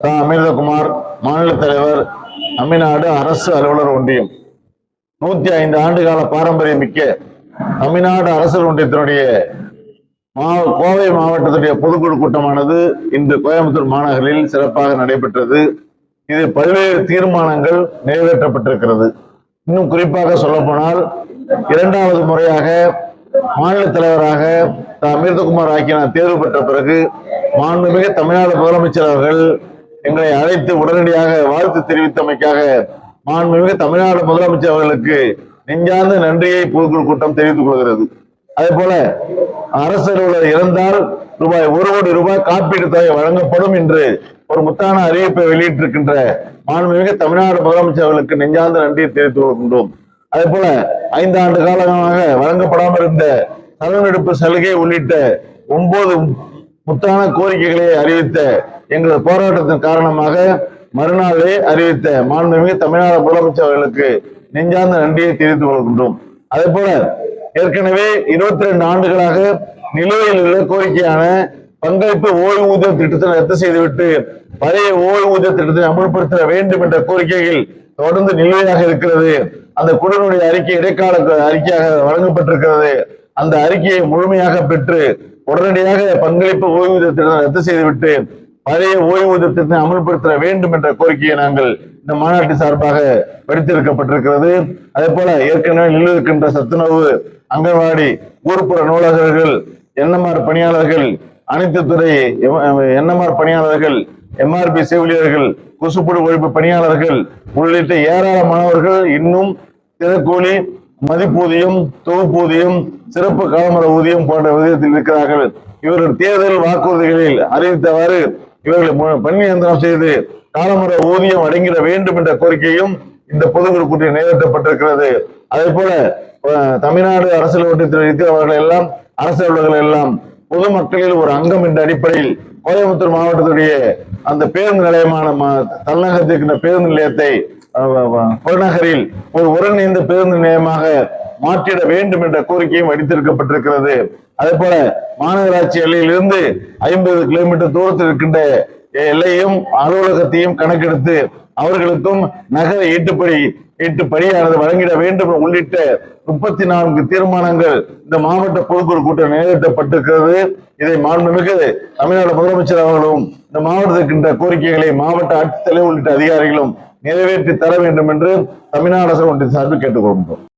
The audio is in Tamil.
தா அமிர்தகுமார் மாநில தலைவர் தமிழ்நாடு அரசு அலுவலர் ஒன்றியம். நூத்தி ஐந்து ஆண்டு கால பாரம்பரியம் மிக்க தமிழ்நாடு அரசு ஒன்றியத்தினுடைய மா- கோவை மாவட்டத்துடைய பொதுக்குழு கூட்டமானது இன்று கோயம்புத்தூர் மாநகரில் சிறப்பாக நடைபெற்றது. இது பல்வேறு தீர்மானங்கள் நிறைவேற்றப்பட்டிருக்கிறது. இன்னும் குறிப்பாக சொல்லப்போனால் இரண்டாவது முறையாக மாநில தலைவராக அமிர்தகுமார் ஆகிய நான் தேர்வு பெற்ற பிறகு மாண்புமிகு தமிழ்நாடு முதலமைச்சர் அவர்கள் எங்களை அழைத்து உடனடியாக வாழ்த்து தெரிவித்தமைக்காக மாண்புமிகு தமிழ்நாடு முதலமைச்சர் அவர்களுக்கு நெஞ்சார்ந்த நன்றியை பொதுக்குழு கூட்டம் தெரிவித்துக் கொள்கிறது. அதே போல அரசு அலுவலர் இறந்தால் ரூபாய் ஒரு கோடி ரூபாய் காப்பீடு தொகை வழங்கப்படும் என்று ஒரு முத்தான அறிவிப்பை வெளியிட்டிருக்கின்ற மாண்புமிகு தமிழ்நாடு முதலமைச்சர் அவர்களுக்கு நெஞ்சார்ந்த நன்றியை தெரிவித்துக் கொள்கின்றோம். அதே போல ஐந்தாண்டு காலமாக வழங்கப்படாமல் இருந்த நலனெடுப்பு சலுகை உள்ளிட்ட ஒன்பது முத்தான கோரிக்கைகளை அறிவித்த எங்கள் போராட்டத்தின் காரணமாக மறுநாளே அறிவித்த மாண்புமிகு தமிழ்நாடு முதலமைச்சர் அவர்களுக்கு நெஞ்சார்ந்த நன்றியை தெரிவித்துக் கொள்கின்றோம். அதே போல ஏற்கனவே இருபத்தி ரெண்டு ஆண்டுகளாக நிலுவையில் உள்ள கோரிக்கையான பங்களிப்பு ஓய்வூதிய திட்டத்தை ரத்து செய்துவிட்டு பழைய ஓய்வூதிய திட்டத்தை அமல்படுத்த வேண்டும் என்ற கோரிக்கைகள் தொடர்ந்து நிலுவையாக இருக்கிறது. அந்த குழுவினுடைய அறிக்கை இடைக்கால அறிக்கையாக வழங்கப்பட்டிருக்கிறது. அந்த அறிக்கையை முழுமையாக பெற்று உடனடியாக பங்களிப்பு ஓய்வூதிய திட்டத்தை ரத்து செய்துவிட்டு பழைய ஓய்வூதிய திட்டத்தை அமல்படுத்த வேண்டும் என்ற கோரிக்கையை நாங்கள் இந்த மாநாட்டு சார்பாக படித்திருக்கப்பட்டிருக்கிறது அதே போல ஏற்கனவே நிலவிருக்கின்ற சத்துணவு அங்கன்வாடி ஊர்ப்புற நூலகர்கள் என்எம்ஆர் பணியாளர்கள் அனைத்து துறை என்எம்ஆர் பணியாளர்கள் எம்ஆர்பி செவிலியர்கள் கொசுப்புழு ஒழிப்பு பணியாளர்கள் உள்ளிட்ட ஏராளமானவர்கள் இன்னும் திறக்கூலி மதிப்பூதியம் தொகுப்பூதியம் சிறப்பு காலமர ஊதியம் போன்ற விதத்தில் இருக்கிறார்கள். இவர்கள் தேர்தல் வாக்குறுதிகளில் அறிவித்தவாறு இவர்கள் பணி நியந்திரம் செய்து காலமுறை ஊதியம் அடங்கிட வேண்டும் என்ற கோரிக்கையும் இந்த பொதுக்குழு கூட்டில் நிறைவேற்றப்பட்டிருக்கிறது. அதே போல தமிழ்நாடு அரசியல் ஒன்றியத்தில் இருக்கிறவர்கள் எல்லாம் அரசு அலுவலர்கள் எல்லாம் பொதுமக்களில் ஒரு அங்கம் என்ற அடிப்படையில் கோயம்புத்தூர் மாவட்டத்துடைய அந்த பேருந்து நிலையமான ம- பேருந்து நிலையத்தை புறநகரில் ஒரு ஒருங்கிணைந்த பேருந்து நிலையமாக மாற்றிட வேண்டும் என்ற கோரிக்கையும் அடித்திருக்கப்பட்டிருக்கிறது அதே போல மாநகராட்சி எல்லையிலிருந்து ஐம்பது கிலோமீட்டர் தூரத்தில் இருக்கின்ற எல்லையும் அலுவலகத்தையும் கணக்கெடுத்து அவர்களுக்கும் நகர ஈட்டுப்படி ஈட்டுப்படியானது வழங்கிட வேண்டும் உள்ளிட்ட முப்பத்தி நான்கு தீர்மானங்கள் இந்த மாவட்ட பொதுக்குழு கூட்டம் நிறைவேற்றப்பட்டிருக்கிறது. இதை மாண்புமிகு தமிழ்நாடு முதலமைச்சர் அவர்களும் இந்த மாவட்டத்திற்கின்ற கோரிக்கைகளை மாவட்ட ஆட்சித்தலைவர் உள்ளிட்ட அதிகாரிகளும் நிறைவேற்றி தர வேண்டும் என்று தமிழ்நாடு அரசு ஒன்றிய சார்பில் கேட்டுக்கொள்கின்றோம்.